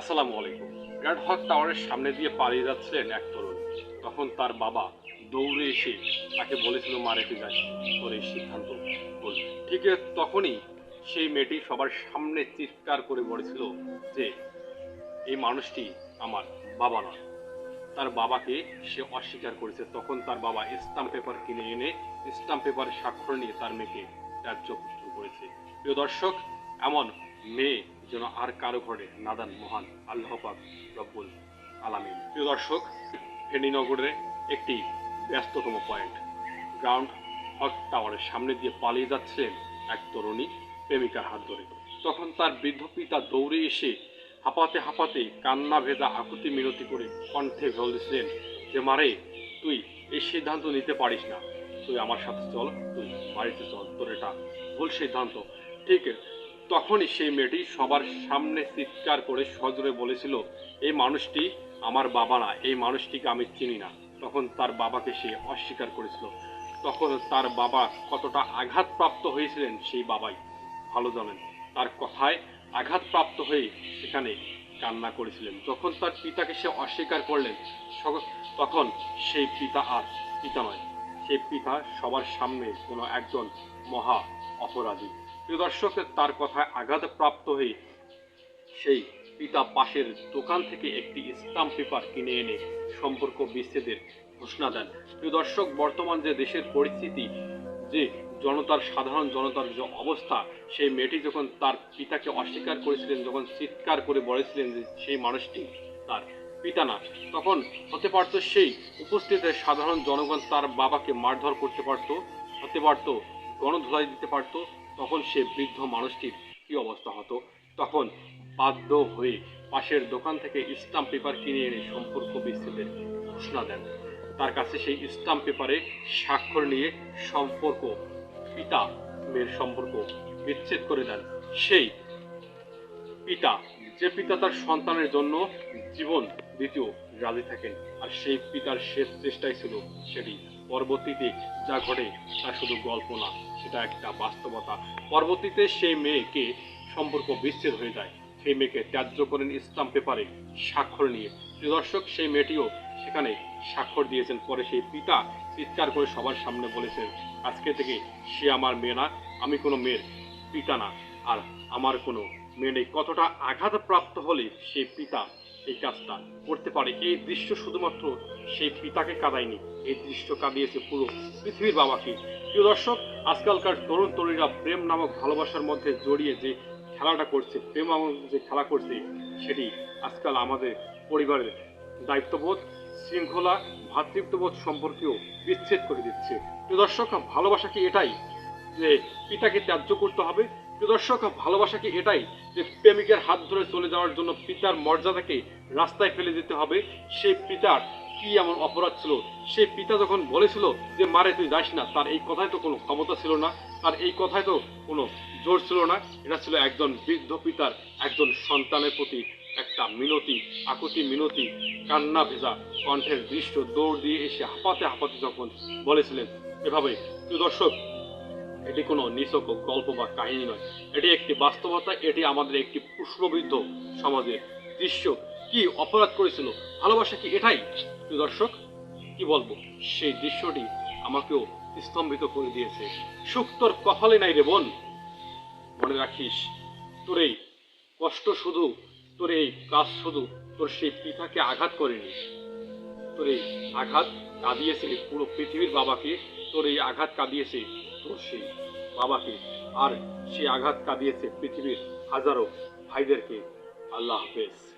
আসসালামু আলাইকুম। গ্র্যান্ড হক টাওয়ারের সামনে দিয়ে পালিয়ে যাচ্ছিলেন এক তরুণ। তখন তার বাবা দৌড়ে এসে তাকে বলেছিল, মা, রেখে তোর এই সিদ্ধান্ত বল ঠিক তখনই সেই মেয়েটি সবার সামনে চিৎকার করে বলেছিল যে, এই মানুষটি আমার বাবা নয়। তার বাবাকে সে অস্বীকার করেছে। তখন তার বাবা স্টাম্প পেপার কিনে এনে স্টাম্প পেপার স্বাক্ষর নিয়ে তার মেয়েকে ত্যায্য করেছে। প্রিয় দর্শক, এমন মেয়ে যেন আর কারও ঘরে নাদান মহান আল্লাহ পাক রব্বুল আলামিন। প্রিয় দর্শক ফেনীনগরের একটি ব্যস্ততম পয়েন্ট। গ্রাউন্ড হক টাওয়ারের সামনে দিয়ে পালিয়ে যাচ্ছিলেন এক তরুণী প্রেমিকার হাত ধরে। তখন তার বৃদ্ধ পিতা দৌড়ে এসে হাঁপাতে হাঁপাতে কান্না ভেজা আকুতি মিনতি করে কণ্ঠে বলেছিলেন যে মারে তুই এই সিদ্ধান্ত নিতে পারিস না। তুই আমার সাথে চল, তুই বাড়িতে চল। তোর এটা ভুল সিদ্ধান্ত। ঠিক তখনই সেই মেয়েটি সবার সামনে চিৎকার করে সজরে বলেছিল, এই মানুষটি আমার বাবা না, এই মানুষটিকে আমি চিনি না। তখন তার বাবাকে সে অস্বীকার করেছিল। তখন তার বাবা কতটা আঘাতপ্রাপ্ত হয়েছিলেন সেই বাবাই ভালো জানেন। তার কথায় আঘাতপ্রাপ্ত হয়ে সেখানে কান্না করেছিলেন। যখন তার পিতাকে সে অস্বীকার করলেন তখন সেই পিতা আর পিতা নয়, সেই পিতা সবার সামনে কোনো একজন মহা অপরাধী। প্রিয় দর্শক, তার কথায় আঘাতপ্রাপ্ত হয়ে সেই পিতা পাশের দোকান থেকে একটি স্টাম্প পেপার কিনে এনে সম্পর্ক বিচ্ছেদের ঘোষণা দেন। প্রিয় দর্শক, বর্তমান যে দেশের পরিস্থিতি, যে জনতার, সাধারণ জনতার যে অবস্থা, সেই মেয়েটি যখন তার পিতাকে অস্বীকার করেছিলেন, যখন চিৎকার করে বলেছিলেন যে সেই মানুষটি তার পিতা না, তখন হতে পারত সেই উপস্থিত সাধারণ জনগণ তার বাবাকে মারধর করতে পারত, হতে পারত গণধোলাই দিতে পারত তখন সে বৃদ্ধ মানুষটির কি অবস্থা হতো? তখন বাধ্য হয়ে পাশের দোকান থেকে স্টাম্প পেপার কিনে এনে সম্পর্ক বিচ্ছেদের ঘোষণা দেন। তার কাছে সেই স্টাম্প পেপারে স্বাক্ষর নিয়ে সম্পর্ক, পিতা মেয়ের সম্পর্ক বিচ্ছেদ করে দেন। সেই পিতা, যে পিতা তার সন্তানের জন্য জীবন দ্বিতীয় রাজি থাকেন, আর সেই পিতার শেষ চেষ্টাই ছিল সেটি। পরবর্তীতে যা ঘটে তা শুধু গল্প না, সেটা একটা বাস্তবতা। পরবর্তীতে সেই মেয়েকে সম্পর্ক বিচ্ছেদ হয়ে যায়। সেই মেয়েকে ত্যায্য করেন স্টাম্প পেপারে স্বাক্ষর নিয়ে। প্রিয় দর্শক, সেই মেয়েটিও সেখানে স্বাক্ষর দিয়েছেন। পরে সেই পিতা চিৎকার করে সবার সামনে বলেছেন, আজকে থেকে সে আমার মেয়ে না, আমি কোনো মেয়ের পিতা না। আর আমার কোনো মেয়ে নেই। কতটা আঘাতপ্রাপ্ত হলে সেই পিতা এই কাজটা করতে পারে। এই দৃশ্য শুধুমাত্র সেই পিতাকে কাঁদায়নি, এই দৃশ্য কাঁদিয়েছে পুরো পৃথিবীর বাবাকে। প্রিয় দর্শক, আজকালকার তরুণ তরুণীরা প্রেম নামক ভালোবাসার মধ্যে জড়িয়ে যে খেলাটা করছে, প্রেম নামক যে খেলা করছে, সেটি আজকাল আমাদের পরিবারের দায়িত্ববোধ, শৃঙ্খলা ভ্রাতৃত্ববোধ সম্পর্কেও বিচ্ছেদ করে দিচ্ছে। প্রিয় দর্শক, ভালোবাসা কি এটাই? যে পিতাকে ত্যায্য করতে হবে। দর্শক, ভালোবাসা কি এটাই? যে প্রেমিকের হাত ধরে চলে যাওয়ার জন্য পিতার মর্যাদাকে রাস্তায় ফেলে দিতে হবে। সেই পিতার কি এমন অপরাধ ছিল? সেই পিতা যখন বলেছিল যে মারে তুই যাস না, তার এই কথায় তো কোনো ক্ষমতা ছিল না। তার এই কথায় তো কোনো জোর ছিল না। এটা ছিল একজন বৃদ্ধ পিতার, একজন সন্তানের প্রতি একটা মিনতি, আকুতি মিনতি, কান্না ভেজা কণ্ঠের দৃশ্য। দৌড় দিয়ে এসে হাঁপাতে হাঁপাতে যখন বলেছিলেন, এভাবে দর্শক এটি কোনো নিছক গল্প বা কাহিনী নয়। এটি একটি বাস্তবতা, এটি আমাদের একটি প্রশ্নবিদ্ধ সমাজের দৃশ্য। কি অপরাধ করেছিল? ভালোবাসা কি এটাই? দর্শক, কি বলব? সেই দৃশ্যটি আমাকেও স্তম্ভিত করে দিয়েছে। সুখ তোর কপালে নাই রে বোন। মনে রাখিস, তোর এই কষ্ট শুধু, তোর এই কাজ শুধু, তোর সেই পিতাকে আঘাত করেনি। তোর এই আঘাত কাঁদিয়েছে পুরো পৃথিবীর বাবাকে তোর এই আঘাত কাঁদিয়েছে তোর সেই বাবাকে। আর সে আঘাত কাঁদিয়েছে পৃথিবীর হাজারো ভাইদেরকে। আল্লাহ হাফেজ।